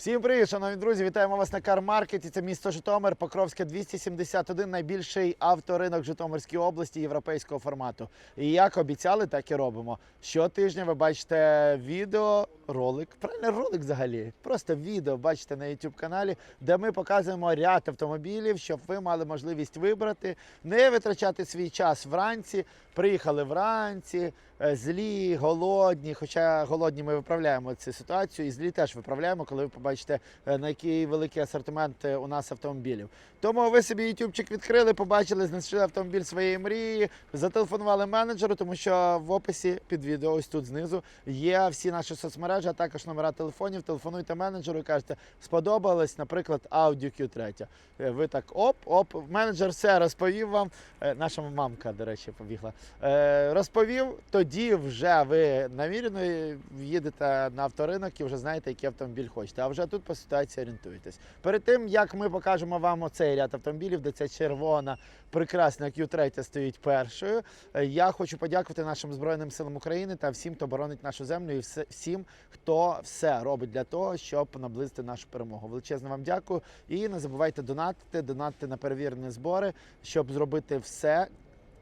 Всім привіт, шановні друзі! Вітаємо вас на Кармаркеті. Це місто Житомир, Покровська 271, найбільший авторинок Житомирській області європейського формату. І як обіцяли, так і робимо. Щотижня ви бачите відео, ролик, правильно ролик взагалі. Просто відео бачите на YouTube каналі, де ми показуємо ряд автомобілів, щоб ви мали можливість вибрати, не витрачати свій час вранці. Приїхали вранці, е, злі, голодні. Хоча голодні ми виправляємо цю ситуацію, і злі теж виправляємо, коли ви побачите, е, на який великий асортимент е, у нас автомобілів. Тому ви собі ютубчик відкрили, побачили, знайшли автомобіль своєї мрії, зателефонували менеджеру, тому що в описі під відео, ось тут знизу, є всі наші соцмережі, а також номера телефонів. Телефонуйте менеджеру і кажете, сподобалось, наприклад, Audi Q3. Е, Ви так оп, оп, менеджер все розповів вам. Е, Наша мамка, до речі, побігла. Е, Розповів, тоді вже ви намірено їдете на авторинок і вже знаєте, який автомобіль хочете. А вже тут по ситуації орієнтуєтесь. Перед тим як ми покажемо вам оцей ряд автомобілів, де ця червона прекрасна Q3 стоїть першою. е, Я хочу подякувати нашим збройним силам України та всім, хто боронить нашу землю, і всім, хто все робить для того, щоб наблизити нашу перемогу. Величезно вам дякую. І не забувайте донатити, донатити на перевірені збори, щоб зробити все.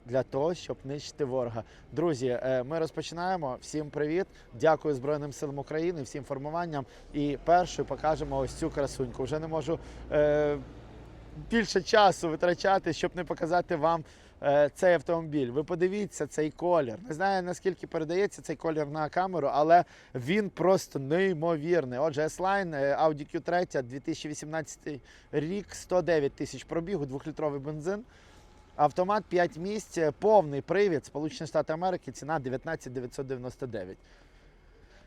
Для того щоб нищити ворога, друзі, е, ми розпочинаємо. Всім привіт! Дякую Збройним силам України, всім формуванням. І першою покажемо ось цю красуньку. Вже не можу е, більше часу витрачати, щоб не показати вам е, цей автомобіль. Ви подивіться цей колір. Не знаю наскільки передається цей колір на камеру, але він просто неймовірний. Отже, S-Line е, Audi Q3 2018 рік, 109 тисяч пробігу, двохлітровий бензин. Автомат 5 місць, е, повний привід, Сполучені Штати Америки, ціна 19 999.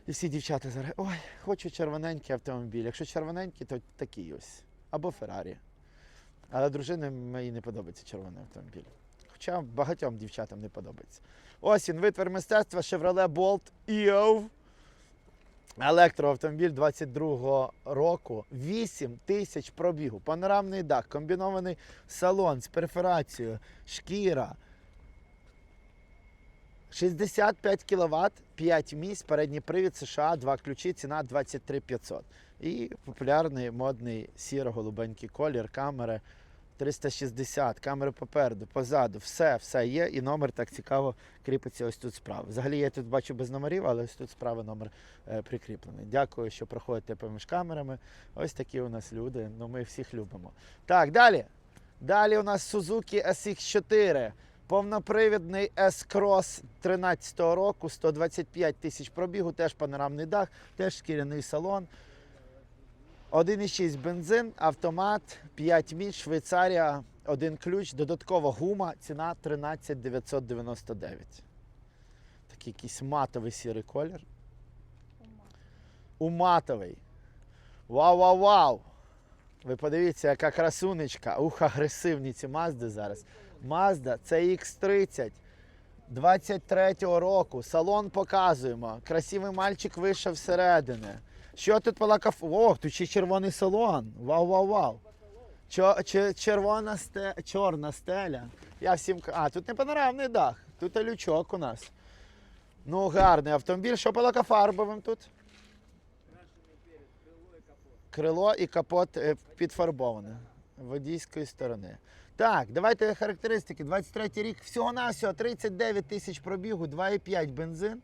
І всі дівчата зараз. Ой, хочу червоненький автомобіль. Якщо червоненький, то такий ось. Або Феррарі. Але дружині моїй не подобається червоний автомобіль. Хоча багатьом дівчатам не подобається. Ось він, витвір мистецтва Chevrolet Bolt EO. Електроавтомобіль 22-го року. 8 тисяч пробігу. Панорамний дах, комбінований салон з перфорацією, шкіра. 65 кВт, 5 місць, передній привід США, два ключі, ціна 23 500. І популярний модний сіро-голубенький колір, камери 360, камери попереду, позаду, все, все є. І номер так цікаво кріпиться ось тут справа. Взагалі я тут бачу без номерів, але ось тут справа номер е, прикріплений. Дякую, що проходите поміж камерами. Ось такі у нас люди. Ну ми всіх любимо. Так, далі. Далі у нас Suzuki SX4. Повнопривідний S-Cross 13-го року, 125 тисяч пробігу, теж панорамний дах, теж шкіряний салон. 1,6 бензин, автомат, 5 міст, Швейцарія, один ключ, додаткова гума, ціна 13 999. Такий якийсь матовий сірий колір. Уматовий. Вау, вау, вау! Ви подивіться, яка красунечка. Ух, агресивні ці мазди зараз. Мазда це X30 23-го року. Салон показуємо. Красивий мальчик вийшов всередини. Що тут полакав? О, тут ще червоний салон. Вау, вау, вау. Червона сте, чорна стеля. Я всім А, тут не панорамний дах, тут лючок у нас. Ну, гарний автомобіль. Що по лакофарбовим тут? Крило і капот е, підфарбоване водійської сторони. Так, давайте характеристики. 23 рік, всього-навсього 39 тисяч пробігу, 2,5 бензин.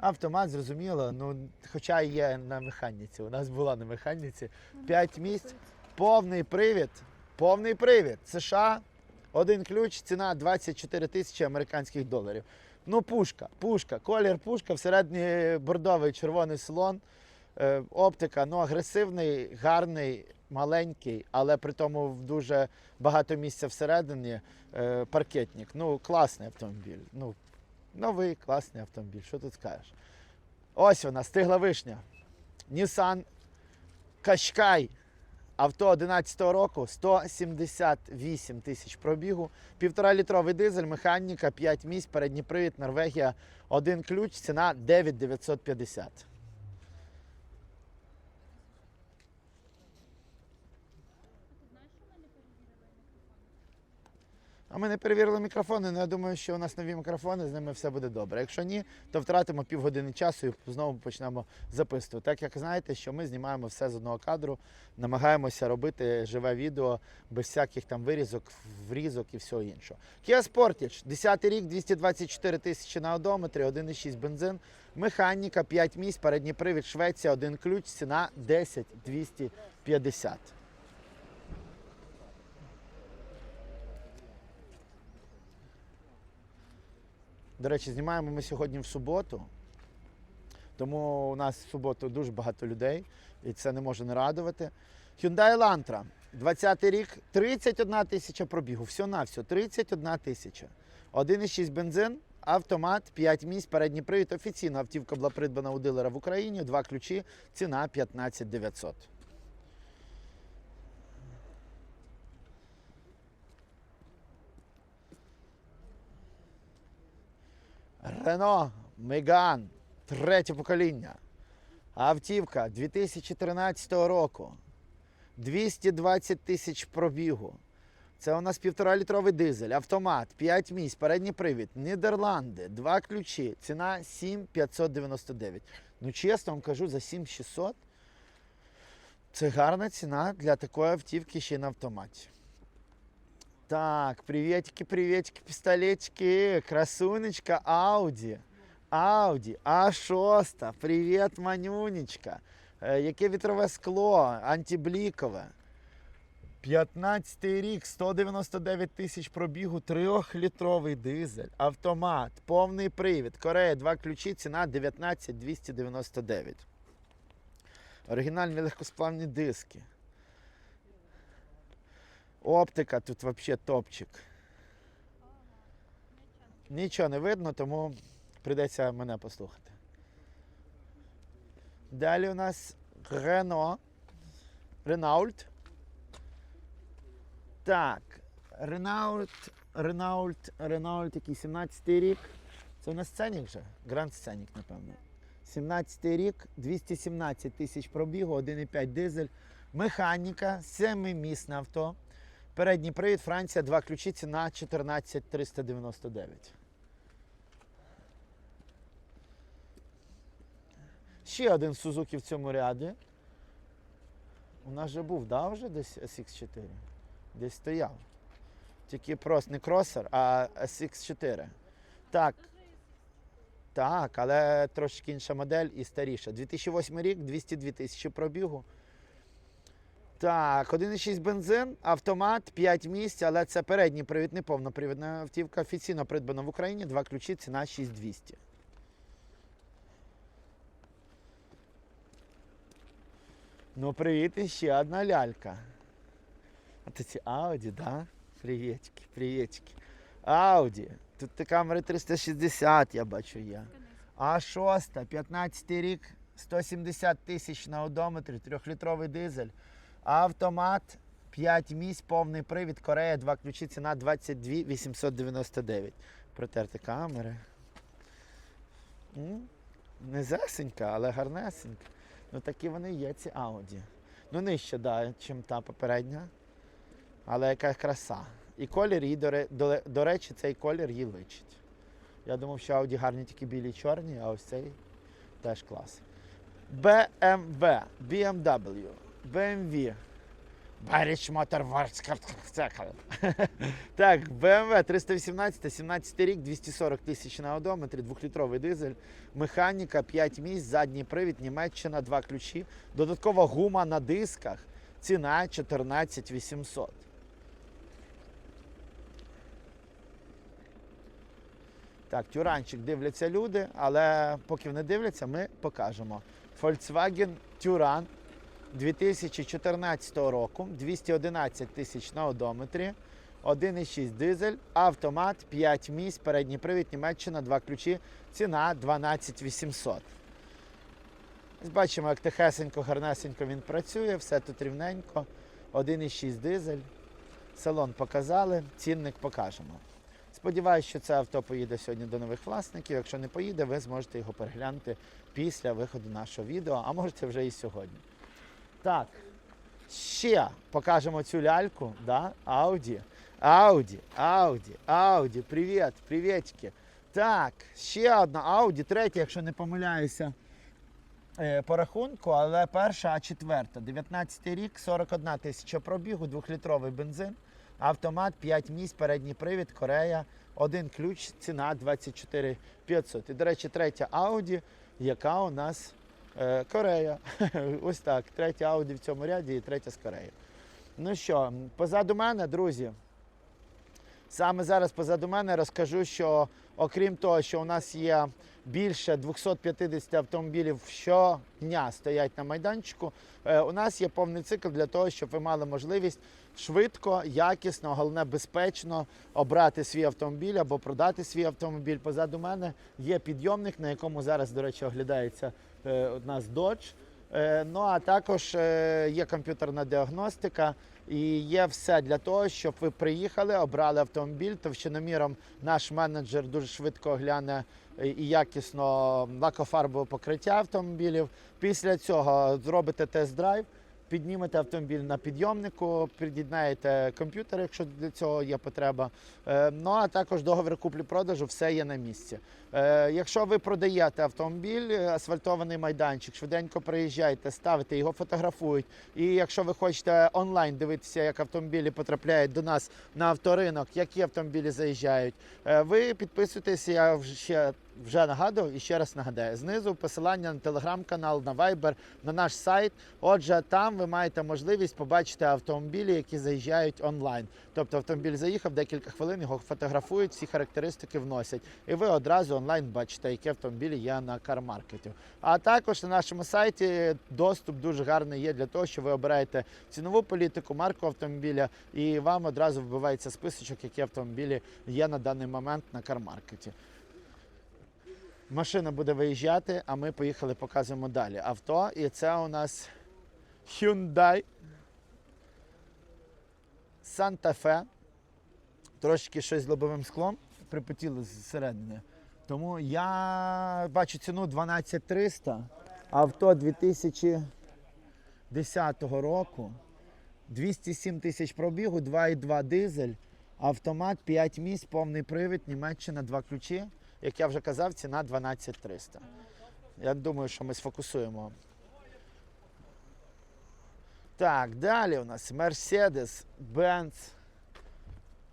Автомат, зрозуміло, ну, хоча є на механіці. У нас була на механіці 5 місць, повний привід, повний привід. США, один ключ, ціна 24 тисячі американських доларів. Ну, пушка, пушка, колір пушка, всередині бордовий червоний салон. Е, оптика, ну агресивний, гарний, маленький, але при тому в дуже багато місця всередині. Е, паркетник. Ну, класний автомобіль. Ну, новий класний автомобіль. Що тут скажеш? Ось вона, стигла вишня. Nissan Qashqai. Авто 11-го року, 178 тисяч пробігу, півтора літровий дизель, механіка, 5 місць, передній привід, Норвегія, один ключ, ціна 9950. А ми не перевірили мікрофони, але я думаю, що у нас нові мікрофони, з ними все буде добре. Якщо ні, то втратимо півгодини часу і знову почнемо записувати. Так як знаєте, що ми знімаємо все з одного кадру, намагаємося робити живе відео без всяких там вирізок, врізок і всього іншого. Kia Sportage, 10 рік, 224 тисячі на одометрі, 1,6 бензин, механіка, 5 місць, передній привід, Швеція, один ключ, ціна 10 250. До речі, знімаємо ми сьогодні в суботу, тому у нас в суботу дуже багато людей, і це не може не радувати. Hyundai Elantra, 20-й рік, 31 тисяча пробігу. Все на все, 31 тисяча. 1,6 бензин, автомат, 5 місць, передній привід. Офіційно автівка була придбана у дилера в Україні, два ключі, ціна 15 900. Рено Меган, третє покоління. Автівка 2013 року. 220 тисяч пробігу. Це у нас півтора літровий дизель, автомат, 5 місць, передній привід, Нідерланди, два ключі. Ціна 7599. Ну, чесно вам кажу, за 7600 це гарна ціна для такої автівки ще й на автоматі. Так, приветики, приветики, пистолетики, красунечка, Ауді. Ауді, А6, привіт, манюнечка. Е, Яке вітрове скло, антиблікове. 15 рік, 199 тисяч пробігу, трьохлітровий дизель, автомат, повний привід, Корея, два ключі, ціна 19 299. Оригінальні легкосплавні диски. Оптика тут взагалі топчик. Нічого не видно, тому прийдеться мене послухати. Далі у нас Рено. Ренаульт. Так. Ренаульт, Ренаульт, Ренаульт, який 17 рік. Це у нас сценік вже? Гранд сценік, напевно. 17 рік, 217 тисяч пробігу, 1,5 дизель. Механіка, семимісне авто. Передній привід, Франція, два ключі, ціна 14 399. Ще один Сузуки в цьому ряді. У нас же був, да, вже десь SX4? Десь стояв. Тільки просто не кросер, а SX4. Так. Так, але трошки інша модель і старіша. 2008 рік, 202 тисячі пробігу. Так, 1,6 бензин, автомат, 5 місць, але це передній привід, не повнопривідна автівка. Офіційно придбана в Україні, два ключі, ціна 6200. Ну, привіт, ще одна лялька. А ці Ауді, да? Привітики, привітики. Ауді. Тут ти камери 360, я бачу є. А 6, 15 рік, 170 тисяч на одометрі, трьохлітровий дизель. Автомат, 5 місць, повний привід, Корея, два ключі, ціна 22 899. Протерти камери. М? Низесенька, але гарнесенька. Ну такі вони є, ці Ауді. Ну нижче, да, чим та попередня. Але яка краса. І колір їй, до, до, до речі, цей колір їй личить. Я думав, що Ауді гарні тільки білі і чорні, а ось цей теж клас. BMW, BMW, BMW. Motor Works. Так, BMW 318, 17 рік, 240 тисяч на одометрі, двохлітровий дизель, механіка, 5 місць, задній привід, Німеччина, два ключі, додаткова гума на дисках, ціна 14 800. Так, тюранчик дивляться люди, але поки вони дивляться, ми покажемо. Volkswagen Тюран 2014 року, 211 тисяч на одометрі, 1,6 дизель, автомат, 5 місць, передній привід, Німеччина, два ключі, ціна 12 800. Ось Бачимо, як тихесенько, гарнесенько він працює, все тут рівненько. 1,6 дизель. Салон показали, цінник покажемо. Сподіваюсь, що це авто поїде сьогодні до нових власників. Якщо не поїде, ви зможете його переглянути після виходу нашого відео, а можете вже і сьогодні. Так, ще покажемо цю ляльку, да? Audi Ауді, Ауді, Ауді, привіт, привітики. Так, ще одна Ауді, третя, якщо не помиляюся, е, по рахунку, але перша, а четверта. 19 рік, 41 тисяча пробігу, двохлітровий бензин, автомат, 5 місць, передній привід, Корея, один ключ, ціна 24 500. І, до речі, третя Ауді, яка у нас Корея. Ось так. Третя Ауді в цьому ряді і третя з Кореї. Ну що, позаду мене, друзі. Саме зараз позаду мене розкажу, що окрім того, що у нас є більше 250 автомобілів щодня стоять на майданчику, е, у нас є повний цикл для того, щоб ви мали можливість швидко, якісно, головне безпечно обрати свій автомобіль або продати свій автомобіль. Позаду мене є підйомник, на якому зараз, до речі, оглядається у нас Dodge. Ну а також е, є комп'ютерна діагностика і є все для того, щоб ви приїхали, обрали автомобіль. Товщиноміром наш менеджер дуже швидко огляне е, і якісно лакофарбове покриття автомобілів. Після цього зробите тест-драйв. Піднімете автомобіль на підйомнику, під'єднаєте комп'ютер, якщо для цього є потреба. Е, Ну а також договір куплі-продажу, все є на місці. Е, Якщо ви продаєте автомобіль, е, асфальтований майданчик, швиденько приїжджайте, ставите, його фотографують. І якщо ви хочете онлайн дивитися, як автомобілі потрапляють до нас на авторинок, які автомобілі заїжджають, ви підписуйтесь, я вже ще вже нагадував і ще раз нагадаю. Знизу посилання на телеграм-канал, на Viber, на наш сайт. Отже, там ви маєте можливість побачити автомобілі, які заїжджають онлайн. Тобто автомобіль заїхав, декілька хвилин його фотографують, всі характеристики вносять. І ви одразу онлайн бачите, які автомобілі є на кармаркеті. А також на нашому сайті доступ дуже гарний є для того, що ви обираєте цінову політику, марку автомобіля, і вам одразу вбивається списочок, які автомобілі є на даний момент на кармаркеті. Машина буде виїжджати, а ми поїхали, показуємо далі. Авто, і це у нас Hyundai Santa Fe. Трошки щось з лобовим склом припотіло зсередини. Тому я бачу ціну 12300. Авто 2010 року. 207 тисяч пробігу, 2,2 дизель, автомат, 5 місць, повний привід, Німеччина, два ключі. Як я вже казав, ціна 12300. Я думаю, що ми сфокусуємо. Так, далі у нас Mercedes Benz.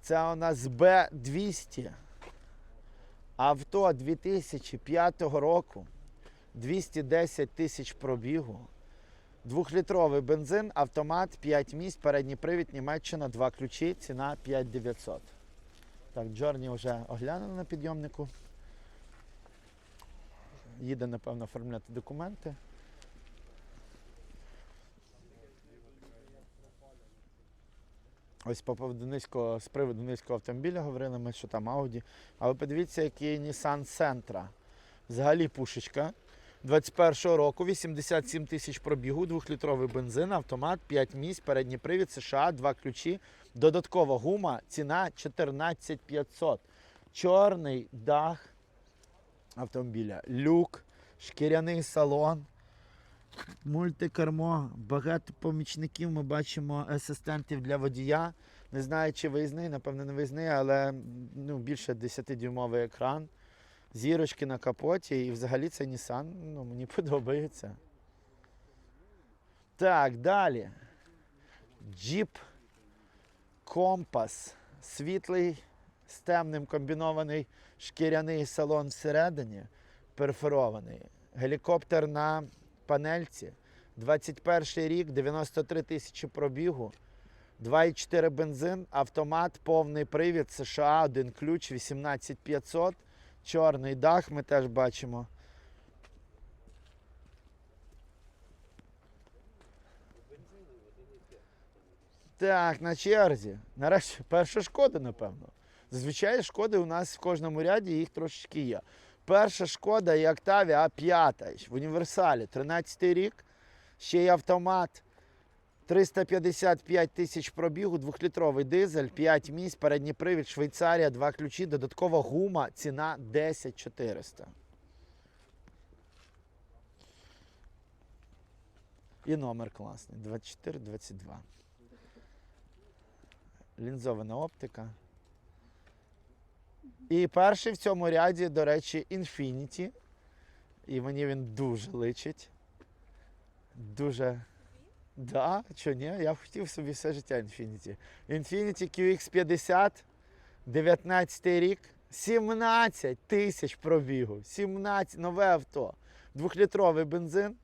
Це у нас B200. Авто 2005 року. 210 тисяч пробігу. Двохлітровий бензин, автомат, 5 місць, передній привід, Німеччина, два ключі, ціна 5900. Так, Джорні вже оглянули на підйомнику. Їде, напевно, оформляти документи. Ось по поводу низького, з приводу низького автомобіля говорили ми, що там Audi. Але подивіться, який Nissan Sentra. Взагалі пушечка. 21-го року 87 тисяч пробігу, 2-літровий бензин, автомат, 5 місць, передній привід США, 2 ключі. Додаткова гума, ціна 14 500. Чорний дах автомобіля, люк, шкіряний салон, мультикермо, багато помічників. Ми бачимо асистентів для водія. Не знаю, чи виїзний, напевно, не виїзний, але ну, більше 10-дюймовий екран зірочки на капоті, і взагалі це Nissan ну, мені подобається. Так, далі. Jeep Compass. Світлий з темним комбінований шкіряний салон всередині, перфорований. Гелікоптер на панельці. 21 рік, 93 тисячі пробігу. 2,4 бензин, автомат, повний привід, США, один ключ, 18500. Чорний дах ми теж бачимо. Так, на черзі. Нарешті перша шкода, напевно. Зазвичай шкоди у нас в кожному ряді їх трошечки є. Перша шкода і Octavia А5 в універсалі, 13 рік. Ще й автомат. 355 тисяч пробігу, двохлітровий дизель, 5 місць, передній привід, Швейцарія, два ключі, додаткова гума, ціна 10 400. І номер класний 24-22. лінзована оптика. І перший в цьому ряді, до речі, Infinity. І мені він дуже личить. Дуже. Да, що ні, я хотів собі все життя Infinity. Infinity QX50, 19 рік, 17 тисяч пробігу. 17, нове авто. Двохлітровий бензин,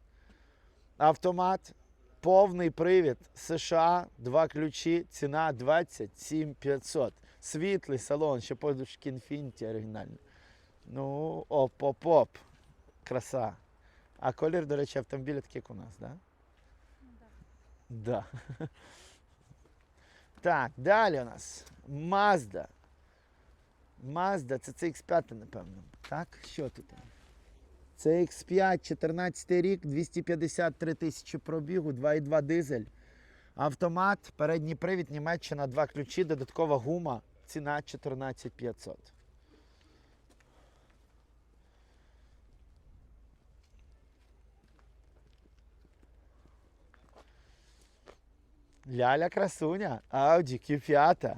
автомат, повний привід США, два ключі, ціна 27 500. Світлий салон, ще подушки Infinity оригінальні. Ну, оп-оп-оп. Краса. А колір, до речі, автомобіля такий, як у нас, так? Да? Да. Так, далі у нас Mazda. Mazda, це CX5, напевно. Так, що тут? Це X5, 14 рік, 253 тисячі пробігу, 2,2 дизель. Автомат, передній привід, Німеччина, два ключі, додаткова гума, ціна 14 500. Ляля красуня, Audi Q5.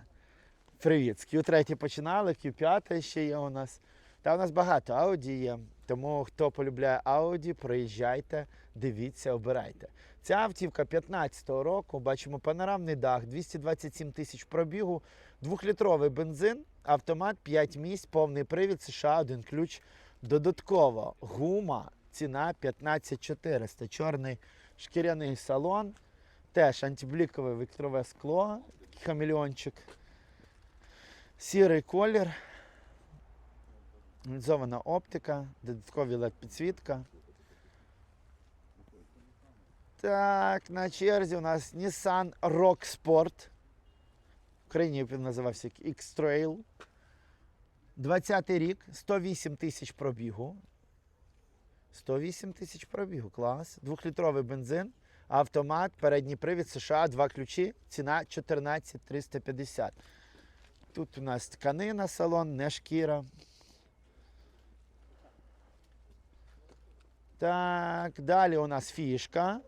Привіт. З Q3 починали, Q5 ще є у нас. Та у нас багато Audi є. Тому хто полюбляє Audi, приїжджайте, дивіться, обирайте. Ця автівка 15-го року, бачимо панорамний дах, 227 тисяч пробігу, двохлітровий бензин, автомат 5 місць, повний привід, США, один ключ. Додатково гума, ціна 15400. Чорний шкіряний салон. Теж антиблікове вітрове скло, хамелеончик. Сірий колір. Лінзована оптика, додаткові LED підсвітка. Так, на черзі у нас Nissan Rock Sport. В Україні він називався X-Trail. 20-й рік, 108 тисяч пробігу. 108 тисяч пробігу, клас. Двохлітровий бензин. Автомат, передній привід США, два ключі, ціна 14 350. Тут у нас тканина салон, не шкіра. Так, далі у нас фішка.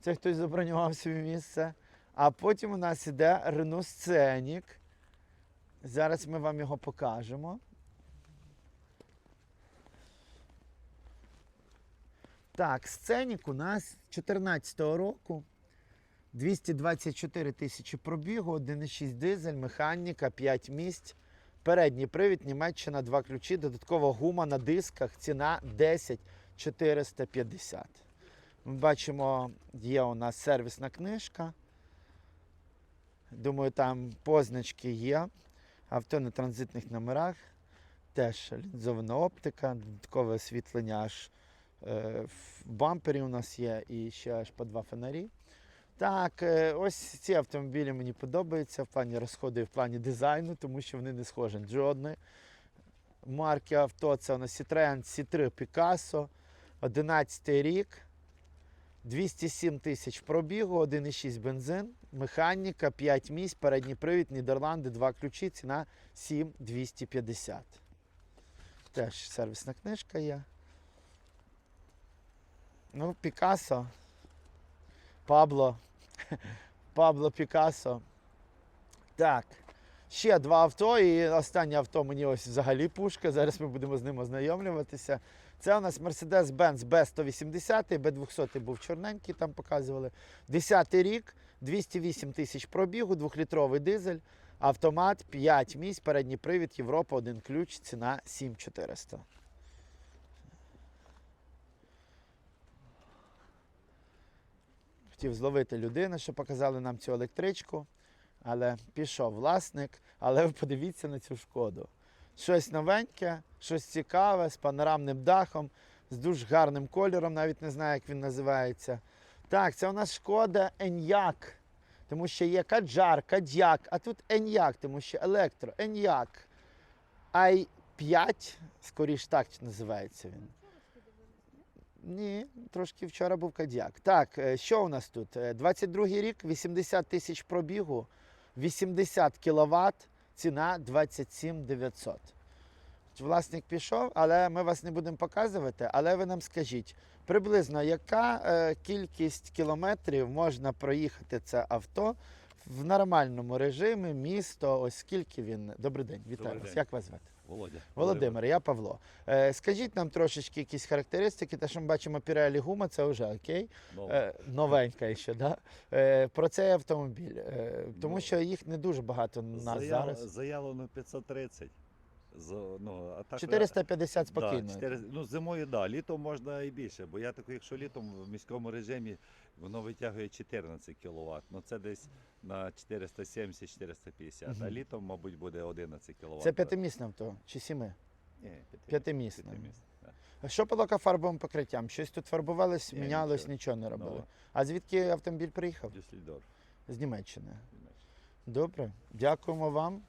Це хтось забронював собі місце. А потім у нас іде Renault Scenic. Зараз ми вам його покажемо. Так, сценік у нас 2014 року. 224 тисячі пробігу, 1,6 дизель, механіка, 5 місць. Передній привід, Німеччина, два ключі, додаткова гума на дисках, ціна 10 450. Ми бачимо, є у нас сервісна книжка. Думаю, там позначки є. Авто на транзитних номерах. Теж лінзована оптика, додаткове освітлення аж е, в бампері у нас є і ще аж по два фонарі. Так, е, ось ці автомобілі мені подобаються в плані розходу і в плані дизайну, тому що вони не схожі жодної марки авто. Це у нас Citroen C3 Picasso, 11 рік, 207 тисяч пробігу, 1,6 бензин, механіка, 5 місць, передній привід, Нідерланди, 2 ключі, ціна 7250. Теж сервісна книжка є. Ну, Пікасо. Пабло. Пабло Пікасо. Так. Ще два авто, і останнє авто мені ось взагалі пушка. Зараз ми будемо з ним ознайомлюватися. Це у нас Mercedes-Benz B180, B200 був чорненький, там показували. 10 рік, 208 тисяч пробігу, 2-літровий дизель, автомат, 5 місць, передній привід, Європа, один ключ, ціна 7400. Хотів зловити людину, що показали нам цю електричку, але пішов власник. Але ви подивіться на цю шкоду. Щось новеньке, щось цікаве, з панорамним дахом, з дуже гарним кольором, навіть не знаю, як він називається. Так, це у нас шкода Еньяк, тому що є Каджар, Кадьяк, а тут Еньяк, тому що електро, Еньяк. i5, скоріш так називається він. Ні, трошки вчора був Кадіак. Так, е, що у нас тут? Е, 22 рік, 80 тисяч пробігу, 80 кВт, ціна 27 900. Власник пішов, але ми вас не будемо показувати. Але ви нам скажіть, приблизно яка е, кількість кілометрів можна проїхати це авто в нормальному режимі, місто, ось скільки він. Добрий день, вітаю Добрий вас. день. Як вас звати? Володя. Володимир, я Павло. Е, скажіть нам трошечки якісь характеристики, те, що ми бачимо Pirelli гума, це вже окей. Е, новенька ще, да? Е, про цей автомобіль. Е, тому Ну, що їх не дуже багато на заяв- зараз. Заявлено 530. З, ну, а так, 450 спокійно. Да, 4, ну, зимою, да, літом можна і більше, бо я так, якщо літом в міському режимі воно витягує 14 кВт, ну це десь на 470-450, а літом, мабуть, буде 11 кВт. Це п'ятимісне авто чи сіми? Ні, п'яти- п'ятимісне. п'ятимісне. А Що по лакофарбовим покриттям? Щось тут фарбувалось, Ні, мінялось, нічого. нічого не робили. Нове. А звідки автомобіль приїхав? Дюссельдорф. З Німеччини. Добре, дякуємо вам.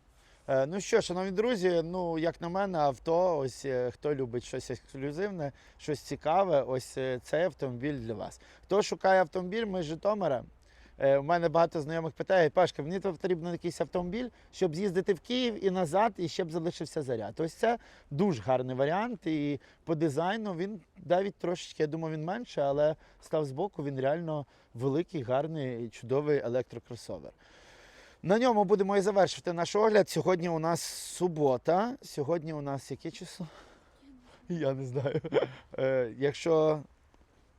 Е, Ну що, шановні друзі, ну як на мене, авто, ось е, хто любить щось ексклюзивне, щось цікаве, ось е, цей автомобіль для вас. Хто шукає автомобіль, ми з Житомира. У мене багато знайомих питає, Пашка, мені потрібен якийсь автомобіль, щоб з'їздити в Київ і назад, і щоб залишився заряд. Ось це дуже гарний варіант. І по дизайну він навіть трошечки, я думаю, він менше, але став збоку, він реально великий, гарний чудовий електрокросовер. На ньому будемо і завершити наш огляд. Сьогодні у нас субота. Сьогодні у нас яке число? Я не знаю. Е, якщо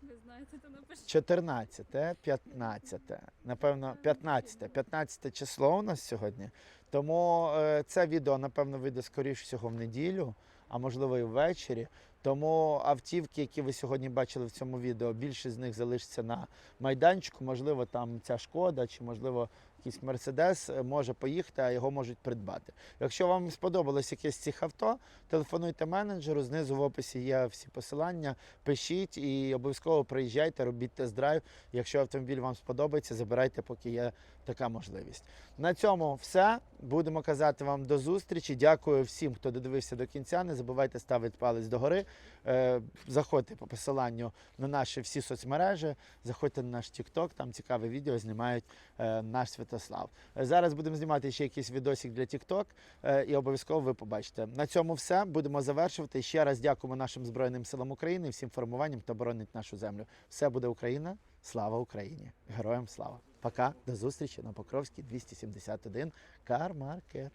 Ви знаєте, то напишіть. 14, 15, напевно, 15, 15 число у нас сьогодні. Тому е, це відео, напевно, вийде скоріш всього в неділю, а можливо і ввечері. Тому автівки, які ви сьогодні бачили в цьому відео, більшість з них залишиться на майданчику. Можливо, там ця шкода, чи можливо якийсь мерседес е, може поїхати, а його можуть придбати. Якщо вам сподобалось якесь цих авто, телефонуйте менеджеру. Знизу в описі є всі посилання. Пишіть і обов'язково приїжджайте, робіть тест-драйв. Якщо автомобіль вам сподобається, забирайте, поки є така можливість. На цьому все. Будемо казати вам до зустрічі. Дякую всім, хто додивився до кінця. Не забувайте ставити палець догори. Е, Заходьте по посиланню на наші всі соцмережі. Заходьте на наш TikTok, там цікаве відео знімають е, наш Святослав. Е, Зараз будемо знімати ще якийсь відосик для TikTok і обов'язково ви побачите. На цьому все. Будемо завершувати. Ще раз дякуємо нашим Збройним силам України всім формуванням, хто боронить нашу землю. Все буде Україна. Слава Україні! Героям слава! Пока, до зустрічі на Покровській 271 Кармаркет.